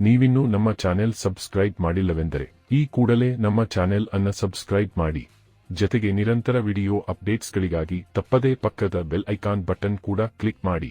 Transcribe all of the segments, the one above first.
ನೀವಿನ್ನೂ ನಮ್ಮ channel subscribe ಮಾಡಿಲ್ಲವೆಂದರೆ, ಈ ಕೂಡಲೇ ನಮ್ಮ ಚಾನೆಲ್ ಅನ್ನ ಸಬ್ಸ್ಕ್ರೈಬ್ ಮಾಡಿ. ಜತೆಗೆ ನಿರಂತರ ವಿಡಿಯೋ ಅಪ್ಡೇಟ್ಸ್ಗಳಿಗಾಗಿ ತಪ್ಪದೇ ಪಕ್ಕದ ಬೆಲ್ ಐಕಾನ್ ಬಟನ್ ಕೂಡ ಕ್ಲಿಕ್ ಮಾಡಿ.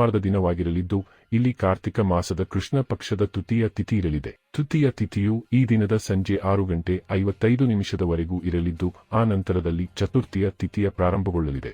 ಸೋಮವಾರದ ದಿನವಾಗಿರಲಿದ್ದು, ಇಲ್ಲಿ ಕಾರ್ತಿಕ ಮಾಸದ ಕೃಷ್ಣ ಪಕ್ಷದ ತೃತೀಯ ತಿಥಿ ಇರಲಿದೆ. ತೃತೀಯ ತಿಥಿಯು ಈ ದಿನದ ಸಂಜೆ ಆರು ಗಂಟೆ ಐವತ್ತೈದು ನಿಮಿಷದವರೆಗೂ ಇರಲಿದ್ದು, ಆ ನಂತರದಲ್ಲಿ ಚತುರ್ಥಿಯ ತಿಥಿಯ ಪ್ರಾರಂಭಗೊಳ್ಳಲಿದೆ.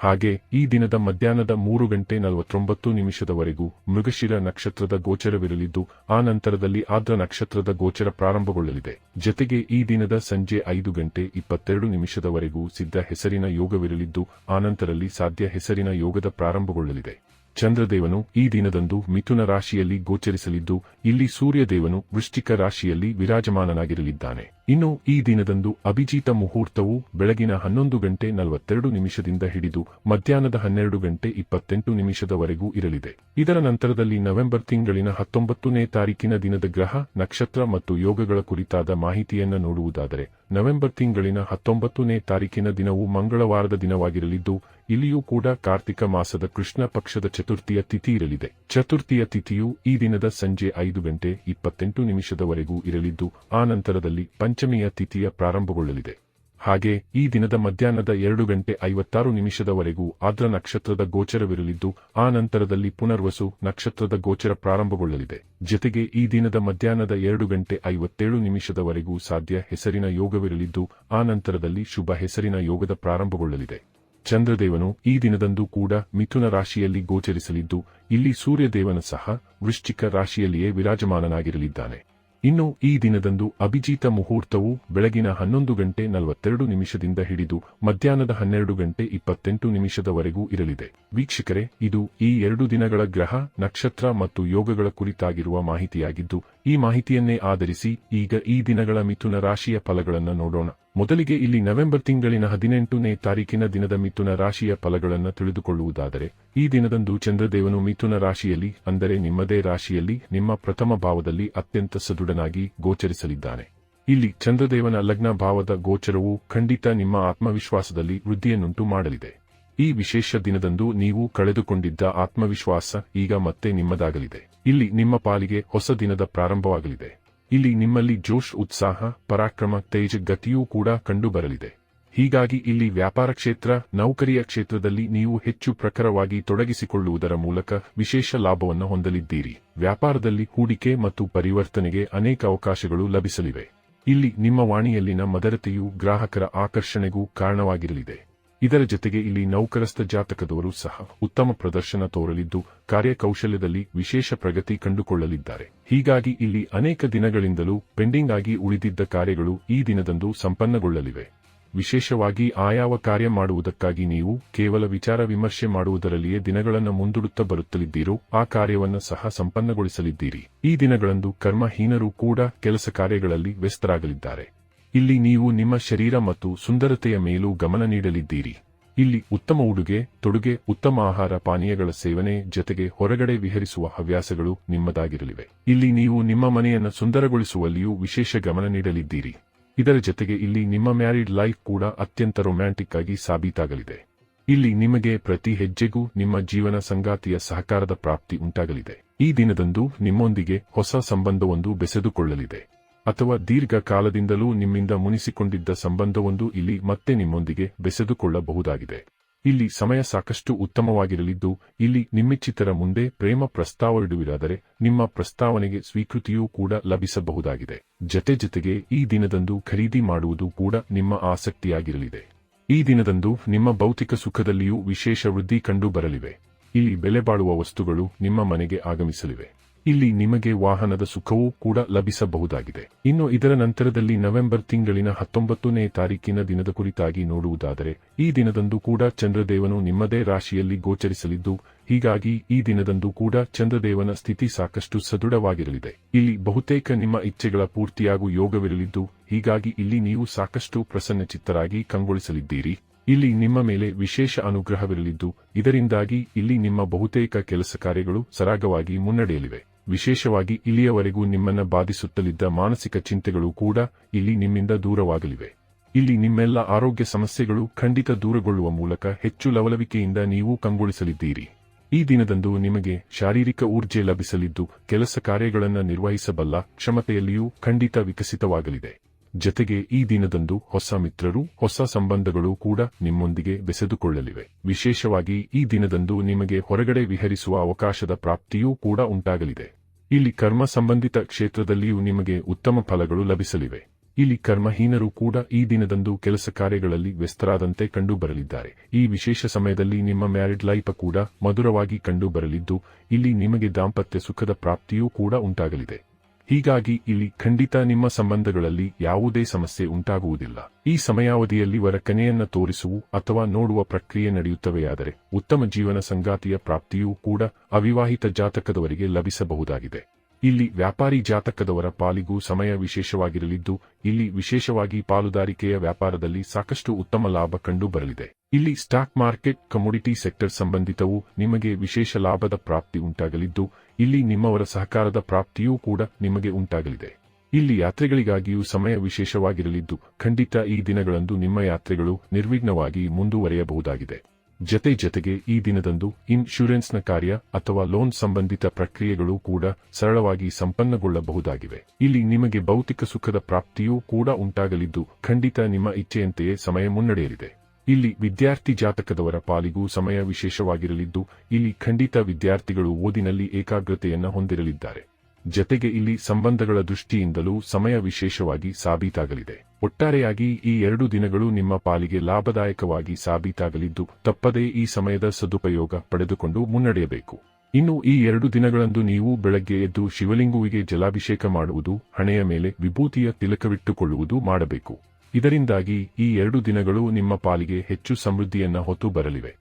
ಹಾಗೆ, ಈ ದಿನದ ಮಧ್ಯಾಹ್ನದ ಮೂರು ಗಂಟೆ ನಲವತ್ತೊಂಬತ್ತು ನಿಮಿಷದವರೆಗೂ ಮೃಗಶಿರ ನಕ್ಷತ್ರದ ಗೋಚರವಿರಲಿದ್ದು, ಆ ನಂತರದಲ್ಲಿ ಆದ್ರ ನಕ್ಷತ್ರದ ಗೋಚರ ಪ್ರಾರಂಭಗೊಳ್ಳಲಿದೆ. ಜತೆಗೆ ಈ ದಿನದ ಸಂಜೆ ಐದು ಗಂಟೆ ಇಪ್ಪತ್ತೆರಡು ನಿಮಿಷದವರೆಗೂ ಸಿದ್ಧ ಹೆಸರಿನ ಯೋಗವಿರಲಿದ್ದು ಆನಂತರಲ್ಲಿ ಸಾಧ್ಯ ಹೆಸರಿನ ಯೋಗದ ಪ್ರಾರಂಭಗೊಳ್ಳಲಿದೆ. ಚಂದ್ರದೇವನು ಈ ದಿನದಂದು ಮಿಥುನ ರಾಶಿಯಲ್ಲಿ ಗೋಚರಿಸಲಿದ್ದು, ಇಲ್ಲಿ ಸೂರ್ಯದೇವನು ವೃಶ್ಚಿಕ ರಾಶಿಯಲ್ಲಿ ವಿರಾಜಮಾನನಾಗಿರಲಿದ್ದಾನೆ. ಇನ್ನು ಈ ದಿನದಂದು ಅಭಿಜಿತ ಮುಹೂರ್ತವು ಬೆಳಗಿನ ಹನ್ನೊಂದು ಗಂಟೆ ನಲವತ್ತೆರಡು ನಿಮಿಷದಿಂದ ಹಿಡಿದು ಮಧ್ಯಾಹ್ನದ ಹನ್ನೆರಡು ಗಂಟೆ ಇಪ್ಪತ್ತೆಂಟು ನಿಮಿಷದವರೆಗೂ ಇರಲಿದೆ. ಇದರ ನಂತರದಲ್ಲಿ ನವೆಂಬರ್ ತಿಂಗಳಿನ ಹತ್ತೊಂಬತ್ತನೇ ತಾರೀಕಿನ ದಿನದ ಗ್ರಹ, ನಕ್ಷತ್ರ ಮತ್ತು ಯೋಗಗಳ ಕುರಿತಾದ ಮಾಹಿತಿಯನ್ನು ನೋಡುವುದಾದರೆ, ನವೆಂಬರ್ ತಿಂಗಳಿನ ಹತ್ತೊಂಬತ್ತನೇ ತಾರೀಕಿನ ದಿನವು ಮಂಗಳವಾರದ ದಿನವಾಗಿರಲಿದ್ದು ಇಲ್ಲಿಯೂ ಕೂಡ ಕಾರ್ತಿಕ ಮಾಸದ ಕೃಷ್ಣ ಪಕ್ಷದ ಚತುರ್ಥಿಯ ತಿಥಿ ಇರಲಿದೆ. ಚತುರ್ಥಿಯ ತಿಥಿಯು ಈ ದಿನದ ಸಂಜೆ ಐದು ಗಂಟೆ ಇಪ್ಪತ್ತೆಂಟು ನಿಮಿಷದವರೆಗೂ ಇರಲಿದ್ದು, ಆ ನಂತರದಲ್ಲಿ ಪಂಚಮಿಯ ತಿಥಿಯ ಪ್ರಾರಂಭಗೊಳ್ಳಲಿದೆ. ಹಾಗೆ ಈ ದಿನದ ಮಧ್ಯಾಹ್ನದ ಎರಡು ಗಂಟೆ ಐವತ್ತಾರು ನಿಮಿಷದವರೆಗೂ ಆದ್ರ ನಕ್ಷತ್ರದ ಗೋಚರವಿರಲಿದ್ದು, ಆ ನಂತರದಲ್ಲಿ ಪುನರ್ವಸು ನಕ್ಷತ್ರದ ಗೋಚರ ಪ್ರಾರಂಭಗೊಳ್ಳಲಿದೆ. ಜೊತೆಗೆ ಈ ದಿನದ ಮಧ್ಯಾಹ್ನದ ಎರಡು ಗಂಟೆ ಐವತ್ತೇಳು ನಿಮಿಷದವರೆಗೂ ಸಾಧ್ಯ ಹೆಸರಿನ ಯೋಗವಿರಲಿದ್ದು, ಆ ನಂತರದಲ್ಲಿ ಶುಭ ಹೆಸರಿನ ಯೋಗದ ಪ್ರಾರಂಭಗೊಳ್ಳಲಿದೆ. ಚಂದ್ರದೇವನು ಈ ದಿನದಂದು ಕೂಡ ಮಿಥುನ ರಾಶಿಯಲ್ಲಿ ಗೋಚರಿಸಲಿದ್ದು, ಇಲ್ಲಿ ಸೂರ್ಯದೇವನ ಸಹ ವೃಶ್ಚಿಕ ರಾಶಿಯಲ್ಲಿಯೇ ವಿರಾಜಮಾನನಾಗಿರಲಿದ್ದಾನೆ. ಇನ್ನು ಈ ದಿನದಂದು ಅಭಿಜಿತ ಮುಹೂರ್ತವು ಬೆಳಗಿನ ಹನ್ನೊಂದು ಗಂಟೆ ನಲವತ್ತೆರಡು ನಿಮಿಷದಿಂದ ಹಿಡಿದು ಮಧ್ಯಾಹ್ನದ ಹನ್ನೆರಡು ಗಂಟೆ ಇಪ್ಪತ್ತೆಂಟು ನಿಮಿಷದವರೆಗೂ ಇರಲಿದೆ. ವೀಕ್ಷಕರೇ, ಇದು ಈ ಎರಡು ದಿನಗಳ ಗ್ರಹ, ನಕ್ಷತ್ರ ಮತ್ತು ಯೋಗಗಳ ಕುರಿತಾಗಿರುವ ಮಾಹಿತಿಯಾಗಿದ್ದು ಈ ಮಾಹಿತಿಯನ್ನೇ ಆಧರಿಸಿ ಈಗ ಈ ದಿನಗಳ ಮಿಥುನ ರಾಶಿಯ ಫಲಗಳನ್ನು ನೋಡೋಣ. ಮೊದಲಿಗೆ ಇಲ್ಲಿ ನವೆಂಬರ್ ತಿಂಗಳಿನ ಹದಿನೆಂಟನೇ ತಾರೀಕಿನ ದಿನದ ಮಿಥುನ ರಾಶಿಯ ಫಲಗಳನ್ನು ತಿಳಿದುಕೊಳ್ಳುವುದಾದರೆ, ಈ ದಿನದಂದು ಚಂದ್ರದೇವನು ಮಿಥುನ ರಾಶಿಯಲ್ಲಿ, ಅಂದರೆ ನಿಮ್ಮದೇ ರಾಶಿಯಲ್ಲಿ, ನಿಮ್ಮ ಪ್ರಥಮ ಭಾವದಲ್ಲಿ ಅತ್ಯಂತ ಸದೃಢನಾಗಿ ಗೋಚರಿಸಲಿದ್ದಾನೆ. ಇಲ್ಲಿ ಚಂದ್ರದೇವನ ಲಗ್ನ ಭಾವದ ಗೋಚರವು ಖಂಡಿತ ನಿಮ್ಮ ಆತ್ಮವಿಶ್ವಾಸದಲ್ಲಿ ವೃದ್ಧಿಯನ್ನುಂಟು ಮಾಡಲಿದೆ. ಈ ವಿಶೇಷ ದಿನದಂದು ನೀವು ಕಳೆದುಕೊಂಡಿದ್ದ ಆತ್ಮವಿಶ್ವಾಸ ಈಗ ಮತ್ತೆ ನಿಮ್ಮದಾಗಲಿದೆ. ಇಲ್ಲಿ ನಿಮ್ಮ ಪಾಲಿಗೆ ಹೊಸ ದಿನದ ಪ್ರಾರಂಭವಾಗಲಿದೆ. ಇಲ್ಲಿ ನಿಮ್ಮಲ್ಲಿ ಜೋಶ್ ಉತ್ಸಾಹ, ಪರಾಕ್ರಮ, ತೇಜ ಗತಿಯೂ ಕೂಡ ಕಂಡುಬರಲಿದೆ. ಹೀಗಾಗಿ ಇಲ್ಲಿ ವ್ಯಾಪಾರ ಕ್ಷೇತ್ರ, ನೌಕರಿಯ ಕ್ಷೇತ್ರದಲ್ಲಿ ನೀವು ಹೆಚ್ಚು ಪ್ರಖರವಾಗಿ ತೊಡಗಿಸಿಕೊಳ್ಳುವುದರ ಮೂಲಕ ವಿಶೇಷ ಲಾಭವನ್ನು ಹೊಂದಲಿದ್ದೀರಿ. ವ್ಯಾಪಾರದಲ್ಲಿ ಹೂಡಿಕೆ ಮತ್ತು ಪರಿವರ್ತನೆಗೆ ಅನೇಕ ಅವಕಾಶಗಳು ಲಭಿಸಲಿವೆ. ಇಲ್ಲಿ ನಿಮ್ಮ ವಾಣಿಯಲ್ಲಿನ ಮದರತೆಯು ಗ್ರಾಹಕರ ಆಕರ್ಷಣೆಗೂ ಕಾರಣವಾಗಿರಲಿದೆ. ಇದರ ಜೊತೆಗೆ ಇಲ್ಲಿ ನೌಕರಸ್ಥ ಜಾತಕದವರು ಸಹ ಉತ್ತಮ ಪ್ರದರ್ಶನ ತೋರಲಿದ್ದು, ಕಾರ್ಯಕೌಶಲ್ಯದಲ್ಲಿ ವಿಶೇಷ ಪ್ರಗತಿ ಕಂಡುಕೊಳ್ಳಲಿದ್ದಾರೆ. ಹೀಗಾಗಿ ಇಲ್ಲಿ ಅನೇಕ ದಿನಗಳಿಂದಲೂ ಪೆಂಡಿಂಗ್ ಆಗಿ ಉಳಿದಿದ್ದ ಕಾರ್ಯಗಳು ಈ ದಿನದಂದು ಸಂಪನ್ನಗೊಳ್ಳಲಿವೆ. ವಿಶೇಷವಾಗಿ ಆಯಾವ ಕಾರ್ಯ ಮಾಡುವುದಕ್ಕಾಗಿ ನೀವು ಕೇವಲ ವಿಚಾರ ವಿಮರ್ಶೆ ಮಾಡುವುದರಲ್ಲಿಯೇ ದಿನಗಳನ್ನು ಮುಂದೂಡುತ್ತಾ ಬರುತ್ತಲಿದ್ದೀರೋ, ಆ ಕಾರ್ಯವನ್ನು ಸಹ ಸಂಪನ್ನಗೊಳಿಸಲಿದ್ದೀರಿ. ಈ ದಿನಗಳಂದು ಕರ್ಮಹೀನರು ಕೂಡ ಕೆಲಸ ಕಾರ್ಯಗಳಲ್ಲಿ ವ್ಯಸ್ತರಾಗಲಿದ್ದಾರೆ. ಇಲ್ಲಿ ನೀವು ನಿಮ್ಮ ಶರೀರ ಮತ್ತು ಸುಂದರತೆಯ ಮೇಲೂ ಗಮನ ನೀಡಲಿದ್ದೀರಿ. ಇಲ್ಲಿ ಉತ್ತಮ ಉಡುಗೆ, ತೊಡುಗೆ, ಉತ್ತಮ ಆಹಾರ, ಪಾನೀಯಗಳ ಸೇವನೆ ಜೊತೆಗೆ ಹೊರಗಡೆ ವಿಹರಿಸುವ ಹವ್ಯಾಸಗಳು ನಿಮ್ಮದಾಗಿರಲಿವೆ. ಇಲ್ಲಿ ನೀವು ನಿಮ್ಮ ಮನೆಯನ್ನು ಸುಂದರಗೊಳಿಸುವಲ್ಲಿಯೂ ವಿಶೇಷ ಗಮನ ನೀಡಲಿದ್ದೀರಿ. ಇದರ ಜೊತೆಗೆ ಇಲ್ಲಿ ನಿಮ್ಮ ಮ್ಯಾರಿಡ್ ಲೈಫ್ ಕೂಡ ಅತ್ಯಂತ ರೊಮ್ಯಾಂಟಿಕ್ ಆಗಿ ಸಾಬೀತಾಗಲಿದೆ. ಇಲ್ಲಿ ನಿಮಗೆ ಪ್ರತಿ ಹೆಜ್ಜೆಗೂ ನಿಮ್ಮ ಜೀವನ ಸಂಗಾತಿಯ ಸಹಕಾರದ ಪ್ರಾಪ್ತಿ ಉಂಟಾಗಲಿದೆ. ಈ ದಿನದಂದು ನಿಮ್ಮೊಂದಿಗೆ ಹೊಸ ಸಂಬಂಧವೊಂದು ಬೆಸೆದುಕೊಳ್ಳಲಿದೆ. ಅಥವಾ ದೀರ್ಘಕಾಲದಿಂದಲೂ ನಿಮ್ಮಿಂದ ಮುನಿಸಿಕೊಂಡಿದ್ದ ಸಂಬಂಧವೊಂದು ಇಲ್ಲಿ ಮತ್ತೆ ನಿಮ್ಮೊಂದಿಗೆ ಬೆಸೆದುಕೊಳ್ಳಬಹುದಾಗಿದೆ. ಇಲ್ಲಿ ಸಮಯ ಸಾಕಷ್ಟು ಉತ್ತಮವಾಗಿರಲಿದ್ದು, ಇಲ್ಲಿ ನಿಮ್ಮಿಚ್ಚಿತರ ಮುಂದೆ ಪ್ರೇಮ ಪ್ರಸ್ತಾವವಿಡುವಿರಾದರೆ ನಿಮ್ಮ ಪ್ರಸ್ತಾವನೆಗೆ ಸ್ವೀಕೃತಿಯೂ ಕೂಡ ಲಭಿಸಬಹುದಾಗಿದೆ. ಜತೆ ಜತೆಗೆ ಈ ದಿನದಂದು ಖರೀದಿ ಮಾಡುವುದು ಕೂಡ ನಿಮ್ಮ ಆಸಕ್ತಿಯಾಗಿರಲಿದೆ. ಈ ದಿನದಂದು ನಿಮ್ಮ ಭೌತಿಕ ಸುಖದಲ್ಲಿಯೂ ವಿಶೇಷ ವೃದ್ಧಿ ಕಂಡು ಬರಲಿವೆ ಇಲ್ಲಿ ಬೆಲೆ ಬಾಳುವ ವಸ್ತುಗಳು ನಿಮ್ಮ ಮನೆಗೆ ಆಗಮಿಸಲಿವೆ. ಇಲ್ಲಿ ನಿಮಗೆ ವಾಹನದ ಸುಖವೂ ಕೂಡ ಲಭಿಸಬಹುದಾಗಿದೆ. ಇನ್ನು ಇದರ ನಂತರದಲ್ಲಿ ನವೆಂಬರ್ ತಿಂಗಳಿನ ಹತ್ತೊಂಬತ್ತನೇ ತಾರೀಕಿನ ದಿನದ ಕುರಿತಾಗಿ ನೋಡುವುದಾದರೆ, ಈ ದಿನದಂದು ಕೂಡ ಚಂದ್ರದೇವನು ನಿಮ್ಮದೇ ರಾಶಿಯಲ್ಲಿ ಗೋಚರಿಸಲಿದ್ದು, ಹೀಗಾಗಿ ಈ ದಿನದಂದು ಕೂಡ ಚಂದ್ರದೇವನ ಸ್ಥಿತಿ ಸಾಕಷ್ಟು ಸದೃಢವಾಗಿರಲಿದೆ. ಇಲ್ಲಿ ಬಹುತೇಕ ನಿಮ್ಮ ಇಚ್ಛೆಗಳ ಪೂರ್ತಿಯಾಗೂ ಯೋಗವಿರಲಿದ್ದು, ಹೀಗಾಗಿ ಇಲ್ಲಿ ನೀವು ಸಾಕಷ್ಟು ಪ್ರಸನ್ನಚಿತ್ತರಾಗಿ ಕಂಗೊಳಿಸಲಿದ್ದೀರಿ. ಇಲ್ಲಿ ನಿಮ್ಮ ಮೇಲೆ ವಿಶೇಷ ಅನುಗ್ರಹವಿರಲಿದ್ದು, ಇದರಿಂದಾಗಿ ಇಲ್ಲಿ ನಿಮ್ಮ ಬಹುತೇಕ ಕೆಲಸ ಕಾರ್ಯಗಳು ಸರಾಗವಾಗಿ ಮುನ್ನಡೆಯಲಿವೆ. ವಿಶೇಷವಾಗಿ ಇಲ್ಲಿಯವರೆಗೂ ನಿಮ್ಮನ್ನ ಬಾಧಿಸುತ್ತಲಿದ್ದ ಮಾನಸಿಕ ಚಿಂತೆಗಳು ಕೂಡ ಇಲ್ಲಿ ನಿಮ್ಮಿಂದ ದೂರವಾಗಲಿವೆ. ಇಲ್ಲಿ ನಿಮ್ಮೆಲ್ಲ ಆರೋಗ್ಯ ಸಮಸ್ಯೆಗಳು ಖಂಡಿತ ದೂರಗೊಳ್ಳುವ ಮೂಲಕ ಹೆಚ್ಚು ಲವಲವಿಕೆಯಿಂದ ನೀವು ಕಂಗೊಳಿಸಲಿದ್ದೀರಿ. ಈ ದಿನದಂದು ನಿಮಗೆ ಶಾರೀರಿಕ ಊರ್ಜೆ ಲಭಿಸಲಿದ್ದು ಕೆಲಸ ಕಾರ್ಯಗಳನ್ನು ನಿರ್ವಹಿಸಬಲ್ಲ ಕ್ಷಮತೆಯಲ್ಲಿಯೂ ಖಂಡಿತ ವಿಕಸಿತವಾಗಲಿದೆ. ಜತೆಗೆ ಈ ದಿನದಂದು ಹೊಸ ಮಿತ್ರರು, ಹೊಸ ಸಂಬಂಧಗಳು ಕೂಡ ನಿಮ್ಮೊಂದಿಗೆ ಬೆಸೆದುಕೊಳ್ಳಲಿವೆ. ವಿಶೇಷವಾಗಿ ಈ ದಿನದಂದು ನಿಮಗೆ ಹೊರಗಡೆ ವಿಹರಿಸುವ ಅವಕಾಶದ ಪ್ರಾಪ್ತಿಯೂ ಕೂಡ ಉಂಟಾಗಲಿದೆ. ಇಲ್ಲಿ ಕರ್ಮ ಸಂಬಂಧಿತ ಕ್ಷೇತ್ರದಲ್ಲಿಯೂ ನಿಮಗೆ ಉತ್ತಮ ಫಲಗಳು ಲಭಿಸಲಿವೆ. ಇಲ್ಲಿ ಕರ್ಮಹೀನರು ಕೂಡ ಈ ದಿನದಂದು ಕೆಲಸ ಕಾರ್ಯಗಳಲ್ಲಿ ವ್ಯಸ್ತರಾದಂತೆ ಕಂಡು ಬರಲಿದ್ದಾರೆ ಈ ವಿಶೇಷ ಸಮಯದಲ್ಲಿ ನಿಮ್ಮ ಮ್ಯಾರಿಡ್ ಲೈಫ್ ಕೂಡ ಮಧುರವಾಗಿ ಕಂಡು ಬರಲಿದ್ದು ಇಲ್ಲಿ ನಿಮಗೆ ದಾಂಪತ್ಯ ಸುಖದ ಪ್ರಾಪ್ತಿಯೂ ಕೂಡ ಉಂಟಾಗಲಿದೆ. ಹೀಗಾಗಿ ಇಲ್ಲಿ ಖಂಡಿತ ನಿಮ್ಮ ಸಂಬಂಧಗಳಲ್ಲಿ ಯಾವುದೇ ಸಮಸ್ಯೆ ಉಂಟಾಗುವುದಿಲ್ಲ. ಈ ಸಮಯಾವಧಿಯಲ್ಲಿ ವರ ಕನೆಯನ್ನ ತೋರಿಸುವು ಅಥವಾ ನೋಡುವ ಪ್ರಕ್ರಿಯೆ ನಡೆಯುತ್ತವೆಯಾದರೆ ಉತ್ತಮ ಜೀವನ ಸಂಗಾತಿಯ ಪ್ರಾಪ್ತಿಯೂ ಕೂಡ ಅವಿವಾಹಿತ ಜಾತಕದವರಿಗೆ ಲಭಿಸಬಹುದಾಗಿದೆ. ಇಲ್ಲಿ ವ್ಯಾಪಾರಿ ಜಾತಕದವರ ಪಾಲಿಗೂ ಸಮಯ ವಿಶೇಷವಾಗಿರಲಿದ್ದು, ಇಲ್ಲಿ ವಿಶೇಷವಾಗಿ ಪಾಲುದಾರಿಕೆಯ ವ್ಯಾಪಾರದಲ್ಲಿ ಸಾಕಷ್ಟು ಉತ್ತಮ ಲಾಭ ಕಂಡು ಬರಲಿದೆ ಇಲ್ಲಿ ಸ್ಟಾಕ್ ಮಾರ್ಕೆಟ್, ಕಮೋಡಿಟಿ ಸೆಕ್ಟರ್ ಸಂಬಂಧಿತವು ನಿಮಗೆ ವಿಶೇಷ ಲಾಭದ ಪ್ರಾಪ್ತಿ ಉಂಟಾಗಲಿದ್ದು, ಇಲ್ಲಿ ನಿಮ್ಮವರ ಸಹಕಾರದ ಪ್ರಾಪ್ತಿಯೂ ಕೂಡ ನಿಮಗೆ ಉಂಟಾಗಲಿದೆ. ಇಲ್ಲಿ ಯಾತ್ರೆಗಳಿಗಾಗಿಯೂ ಸಮಯ ವಿಶೇಷವಾಗಿರಲಿದ್ದು, ಖಂಡಿತ ಈ ದಿನಗಳಂದು ನಿಮ್ಮ ಯಾತ್ರೆಗಳು ನಿರ್ವಿಘ್ನವಾಗಿ ಮುಂದುವರೆಯಬಹುದಾಗಿದೆ. ಜತೆ ಜತೆಗೆ ಈ ದಿನದಂದು ಇನ್ಶೂರೆನ್ಸ್ನ ಕಾರ್ಯ ಅಥವಾ ಲೋನ್ ಸಂಬಂಧಿತ ಪ್ರಕ್ರಿಯೆಗಳು ಕೂಡ ಸರಳವಾಗಿ ಸಂಪನ್ನಗೊಳ್ಳಬಹುದಾಗಿವೆ. ಇಲ್ಲಿ ನಿಮಗೆ ಭೌತಿಕ ಸುಖದ ಪ್ರಾಪ್ತಿಯೂ ಕೂಡ ಉಂಟಾಗಲಿದ್ದು, ಖಂಡಿತ ನಿಮ್ಮ ಇಚ್ಛೆಯಂತೆಯೇ ಸಮಯ ಮುನ್ನಡೆಯಲಿದೆ. ಇಲ್ಲಿ ವಿದ್ಯಾರ್ಥಿ ಜಾತಕದವರ ಪಾಲಿಗೂ ಸಮಯ ವಿಶೇಷವಾಗಿರಲಿದ್ದು, ಇಲ್ಲಿ ಖಂಡಿತ ವಿದ್ಯಾರ್ಥಿಗಳು ಓದಿನಲ್ಲಿ ಏಕಾಗ್ರತೆಯನ್ನು ಹೊಂದಿರಲಿದ್ದಾರೆ. ಜತೆಗೆ ಇಲ್ಲಿ ಸಂಬಂಧಗಳ ದೃಷ್ಟಿಯಿಂದಲೂ ಸಮಯ ವಿಶೇಷವಾಗಿ ಸಾಬೀತಾಗಲಿದೆ. ಒಟ್ಟಾರೆಯಾಗಿ ಈ ಎರಡು ದಿನಗಳು ನಿಮ್ಮ ಪಾಲಿಗೆ ಲಾಭದಾಯಕವಾಗಿ ಸಾಬೀತಾಗಲಿದ್ದು, ತಪ್ಪದೇ ಈ ಸಮಯದ ಸದುಪಯೋಗ ಪಡೆದುಕೊಂಡು ಮುನ್ನಡೆಯಬೇಕು. ಇನ್ನು ಈ ಎರಡು ದಿನಗಳಂದು ನೀವು ಬೆಳಗ್ಗೆ ಎದ್ದು ಶಿವಲಿಂಗುವಿಗೆ ಜಲಾಭಿಷೇಕ ಮಾಡುವುದು, ಹಣೆಯ ಮೇಲೆ ವಿಭೂತಿಯ ತಿಲಕವಿಟ್ಟುಕೊಳ್ಳುವುದು ಮಾಡಬೇಕು. ಇದರಿಂದಾಗಿ ಈ ಎರಡು ದಿನಗಳು ನಿಮ್ಮ ಪಾಲಿಗೆ ಹೆಚ್ಚು ಸಮೃದ್ಧಿಯನ್ನ ಹೊತ್ತು ಬರಲಿವೆ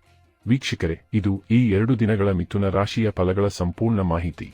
ವೀಕ್ಷಕರೇ, ಇದು ಈ ಎರಡು ದಿನಗಳ ಮಿಥುನ ರಾಶಿಯ ಫಲಗಳ ಸಂಪೂರ್ಣ ಮಾಹಿತಿ.